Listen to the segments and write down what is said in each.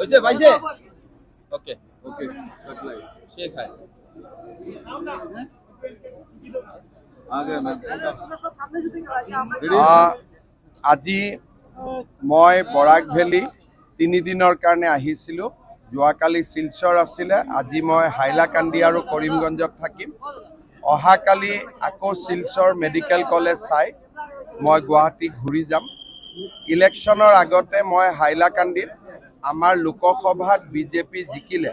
হয়েছে পাইছে okay. Okay সে খায়। আজি মই বৰাক ভেলী তিনিদিনৰ কাৰণে আহিছিলোঁ। যোৱাকালি শিলচৰ আছিলে। আজি মই হাইলাকান্দি আৰু কৰিমগঞ্জত থাকিম। অহাকালি আকৌ শিলচৰ মেডিকেল কলেজ চাই মই গুৱাহাটী ঘূৰি যাম। ইলেকশ্যনৰ আগতে মই হাইলাকান্দিত আমাৰ লোকসভাত বিজেপি জিকিলে।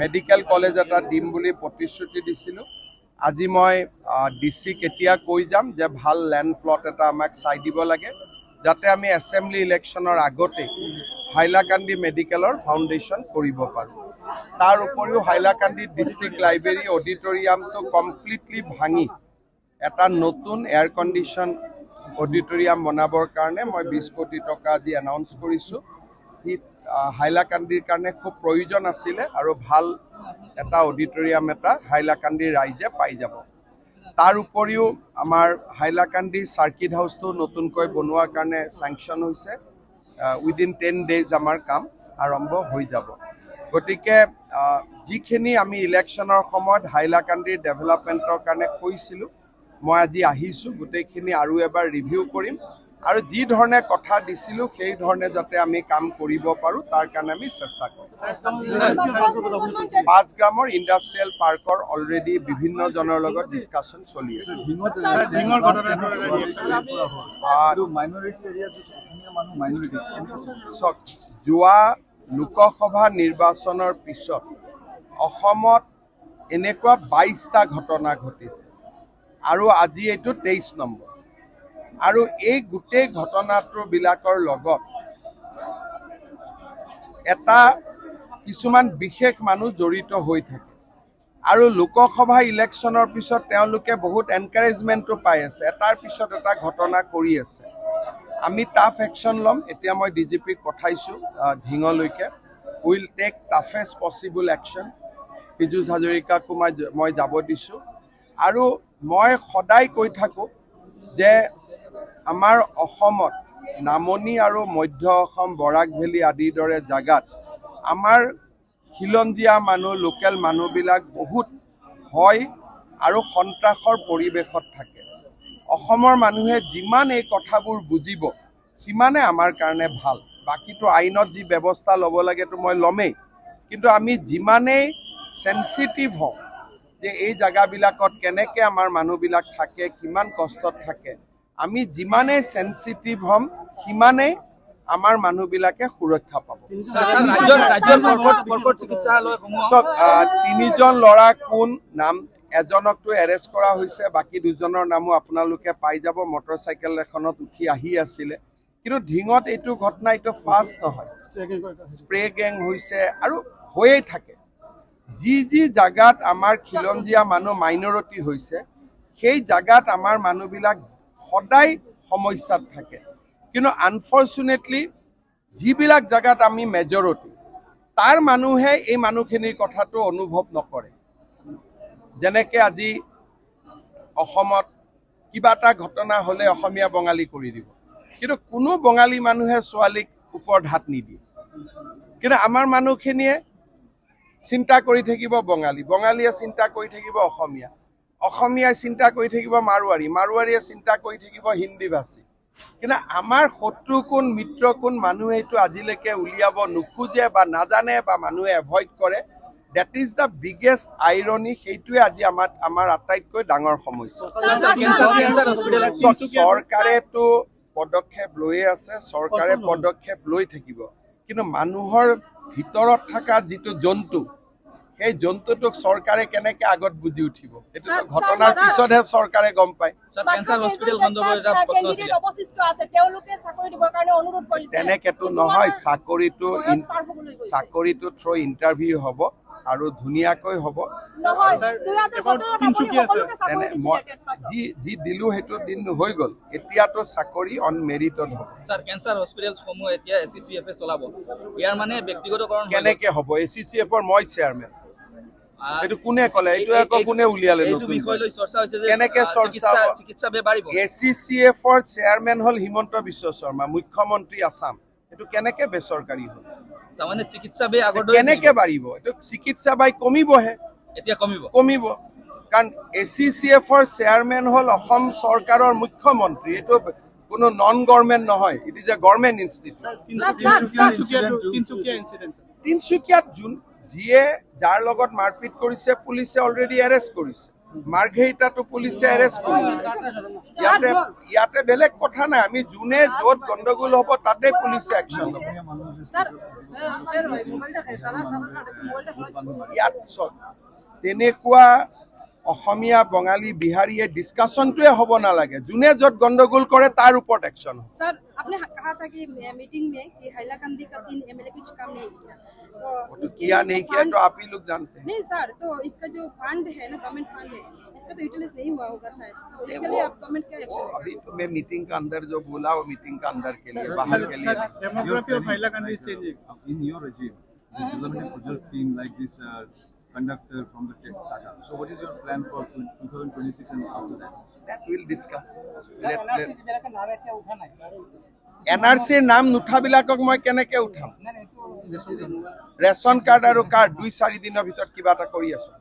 মেডিকেল কলেজ এটা দিম বুলি প্ৰতিশ্ৰুতি দিছিলোঁ। আজি মই ডি চিক এতিয়া কৈ যাম যে ভাল লেণ্ড প্লট এটা আমাক চাই দিব লাগে যাতে আমি এছেম্বলি ইলেকশ্যনৰ আগতেই হাইলাকান্দি মেডিকেলৰ ফাউণ্ডেশ্যন কৰিব পাৰোঁ। তাৰ উপৰিও হাইলাকান্দি ডিষ্ট্ৰিক্ট লাইব্ৰেৰী অডিটৰিয়ামটো কমপ্লিটলি ভাঙি এটা নতুন এয়াৰ কণ্ডিশ্যন অডিটৰিয়াম বনাবৰ কাৰণে মই বিছ কোটি টকা আজি এনাউন্স কৰিছোঁ। আহ, হাইলাকান্দিৰ কাৰণে খুব প্ৰয়োজন আছিলে আৰু ভাল এটা অডিটৰিয়াম এটা হাইলাকান্দিৰ ৰাইজে পাই যাব। তাৰ উপৰিও আমাৰ হাইলাকান্দি চাৰ্কিট হাউচটো নতুনকৈ বনোৱাৰ কাৰণে চেংচন হৈছে। উইদিন টেন ডেইজ আমাৰ কাম আৰম্ভ হৈ যাব। গতিকে যিখিনি আমি ইলেকশ্যনৰ সময়ত হাইলাকান্দিৰ ডেভেলপমেণ্টৰ কাৰণে কৈছিলোঁ মই আজি আহিছোঁ গোটেইখিনি আৰু এবাৰ ৰিভিউ কৰিম। আৰু যি ধৰণে কথা দিছিলোঁ সেই ধৰণে যাতে আমি কাম কৰিব পাৰোঁ তাৰ কাৰণে আমি চেষ্টা কৰিম পাঁচ গ্ৰামৰ ইণ্ডাষ্ট্ৰিয়েল পাৰ্কৰ অলৰেডি বিভিন্নজনৰ লগত ডিছকাশ্যন চলি আছে। চাওক যোৱা লোকসভা নিৰ্বাচনৰ পিছত অসমত এনেকুৱা বাইছটা ঘটনা ঘটিছে। আৰু আজি এইটো তেইছ নম্বৰ। আৰু এই গোটেই ঘটনাটোবিলাকৰ লগত এটা কিছুমান বিশেষ মানুহ জড়িত হৈ থাকে। আৰু লোকসভা ইলেকশ্যনৰ পিছত তেওঁলোকে বহুত এনকাৰেজমেণ্টো পাই আছে। এটাৰ পিছত এটা ঘটনা কৰি আছে। আমি টাফ একশ্যন ল'ম। এতিয়া মই ডি জি পিক পঠাইছোঁ ঢিঙলৈকে will take toughest possible action Piyush হাজৰিকাকো মই মই যাব দিছোঁ। আৰু মই সদায় কৈ থাকোঁ যে আমাৰ অসমত নামনি আৰু মধ্য অসম বৰাক ভেলী আদিৰ দৰে জাগাত আমাৰ খিলঞ্জীয়া মানুহ লোকেল মানুহবিলাক বহুত ভয় আৰু সন্ত্ৰাসৰ পৰিৱেশত থাকে। অসমৰ মানুহে যিমান এই কথাবোৰ বুজিব সিমানে আমাৰ কাৰণে ভাল। বাকীটো আইনত যি ব্যৱস্থা ল'ব লাগেতো মই ল'মেই। কিন্তু আমি যিমানেই চেঞ্চিটিভ হওঁ যে এই জেগাবিলাকত কেনেকৈ আমাৰ মানুহবিলাক থাকে কিমান কষ্টত থাকে আমি যিমানেই চেঞ্চিটিভ হ'ম সিমানেই আমাৰ মানুহবিলাকে সুৰক্ষা পাব। চাওক তিনিজন ল'ৰা কোন নাম এজনকতো এৰেষ্ট কৰা হৈছে বাকী দুজনৰ নামো আপোনালোকে পাই যাব মটৰ চাইকেল এখনত উঠি আহি আছিলে। কিন্তু ঢিঙত এইটো ঘটনা এইটো ফাৰ্ষ্ট নহয়। স্প্ৰে গেং হৈছে আৰু হৈয়ে থাকে। যি যি জাগাত আমাৰ খিলঞ্জীয়া মানুহ মাইনৰিটি হৈছে সেই জাগাত আমাৰ মানুহবিলাক সদায় সমস্যাত থাকে। কিন্তু আনফৰ্চুনেটলি যিবিলাক জাগাত আমি মেজৰিটি তাৰ মানুহে এই মানুহখিনিৰ কথাটো অনুভৱ নকৰে। যেনেকে আজি অসমত কিবা এটা ঘটনা হ'লে অসমীয়া বঙালী কৰি দিব। কিন্তু কোনো বঙালী মানুহে ছোৱালীক ওপৰত হাত নিদিয়ে। কিন্তু আমাৰ মানুহখিনিয়ে চিন্তা কৰি থাকিব বঙালী। বঙালীয়ে চিন্তা কৰি থাকিব অসমীয়া। অসমীয়াই চিন্তা কৰি থাকিব মাৰোৱাৰী। মাৰোৱাৰীয়ে চিন্তা কৰি থাকিব হিন্দী ভাষী। কিন্তু আমাৰ শত্ৰু কোন মিত্ৰ কোন মানুহে এইটো আজিলৈকে উলিয়াব নোখোজে বা নাজানে বা মানুহে এভইড কৰে that is the biggest irony সেইটোৱে আজি আমাৰ আমাৰ আটাইতকৈ ডাঙৰ সমস্যা। চৰকাৰেতো পদক্ষেপ লৈয়ে আছে চৰকাৰে পদক্ষেপ লৈ থাকিব। কিন্তু মানুহৰ ভিতৰত থকা যিটো জন্তু সেই জন্তুটোক চৰকাৰে কেনেকে আগত বুজি উঠিব? এইটো ঘটনাৰ পিছতহে চৰকাৰে গম পায়। তেনেকেতো নহয় চাকৰিটো। চাকৰিটো থ্ৰ' ইণ্টাৰভিউ হ'ব আৰু ধুনীয়াকৈ হ'ব। যি যি দিলোঁ সেইটো দিন হৈ গ'ল। এতিয়াতো চাকৰি অন মেৰিটত হ'ব। ছাৰ কেঞ্চাৰ হস্পিটেলসমূহ এতিয়া এ চি চি এফে চলাব। ইয়াৰ মানে ব্যক্তিগতকৰণ। কেনেকে হ'ব? এ চি চি এফৰ মই চেয়াৰমেন এইটো কোনে ক'লে? এইটো এই- আকৌ কোনে উলিয়ালে এইটো বিষয় লৈ চৰ্চা হৈছে যে কেনেকে চৰ্চা চিকিৎসা বাঢ়িব এ চি চি এফৰ চেয়াৰমেন হ'ল হিমন্ত বিশ্ব শৰ্মা মুখ্যমন্ত্ৰী আছাম। এইটো কেনেকে বেচৰকাৰী হ'ল? তাৰমানে চিকিৎসা আগৰ দৰে কেনেকে বাঢ়িব। এইটো চিকিৎসা বাই কমিবহে। এতিয়া কমিব। কমিব। কাৰণ এ চি চি এফৰ চেয়াৰমেন হ'ল অসম চৰকাৰৰ মুখ্যমন্ত্ৰী। এইটো কোনো নন গভৰ্ণমেণ্ট নহয় it is a government institute তিনচুকীয়াত যোন যিয়ে যাৰ লগত মাৰপিট কৰিছে পুলিচে অলৰেডি এৰেষ্ট কৰিছে। মাৰ্ঘেৰিটাটো পুলিচে এৰেষ্ট কৰিছে। ইয়াতে ইয়াতে বেলেগ কথা নাই। আমি যোনে য'ত গণ্ডগোল হ'ব তাতে পুলিচে একশ্যন ল'ব। ইয়াত চব। তেনেকুৱা অসমীয়া বঙালী বিহাৰীয়ে ডিছকাশ্যনটোৱে হ'ব নালাগে যোনে য'ত গণ্ডগোল কৰে তাৰ ওপৰত একশ্যন হ'ব सर आपने कहा था कि मीटिंग में कि हैलाकंदी का तीन एमएलए कुछ काम नहीं किया तो इसके किया लिए नहीं जो किया फंड- तो आप ही लोग जानते हैं नहीं सर तो इसका जो फंड है ना गवर्नमेंट फंड है इसका तो यूटिलाइज नहीं हुआ होगा सर तो नहीं, इसके वो- लिए आप गवर्नमेंट क्या वो एक्शन अभी तो मैं मीटिंग का अंदर जो बोला वो मीटिंग का अंदर के लिए बाहर के लिए नहीं। Demography of Hailakandi is changing. In your regime, this development project team like this uh, conductor from the state Tata. So what is your plan for 2026 and after that? That we'll discuss. Let- let- NRC নাম নুঠাবিলাকক মই কেনেকে উঠাম ration card আৰু card দুই চাৰি দিনৰ ভিতৰত কিবা এটা কৰি আছো